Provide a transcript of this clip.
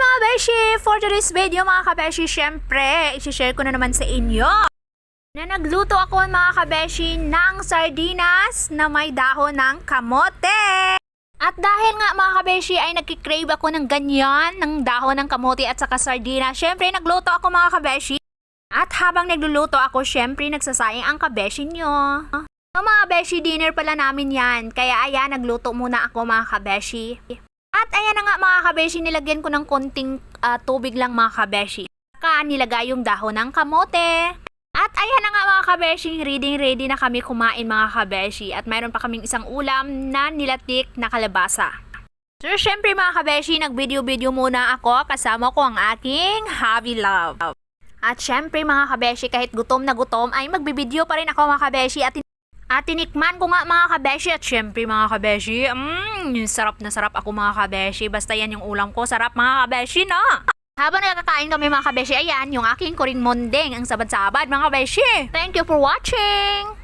mga beshi! For today's video mga kabeshi, syempre, isi-share ko na naman sa inyo na nagluto ako mga kabeshi ng sardinas na may dahon ng kamote. At dahil nga mga kabeshi ay nagkikrave ako ng ganyan, ng dahon ng kamote at saka sardinas, syempre nagluto ako mga kabeshi. At habang nagluluto ako, syempre nagsasayang ang kabeshi nyo. So, mga beshi, dinner pala namin yan. Kaya ayan, nagluto muna ako mga kabeshi. At ayan na nga mga kabeshi, nilagyan ko ng konting ah, tubig lang mga kabeshi. Saka nilagay yung dahon ng kamote. At ayan na nga mga kabeshi, ready ready na kami kumain mga kabeshi. At mayroon pa kaming isang ulam na nilatik na kalabasa. So syempre mga kabeshi, nag-video-video muna ako kasama ko ang aking hobby love. At syempre mga kabeshi, kahit gutom na gutom ay magbibideo pa rin ako mga kabeshi at at tinikman ko nga mga kabeshi at syempre mga kabeshi, mmm, sarap na sarap ako mga kabeshi. Basta yan yung ulam ko, sarap mga kabeshi no? Habang nakakain kami mga kabeshi, ayan, yung aking kuring mondeng, ang sabad-sabad mga kabeshi. Thank you for watching!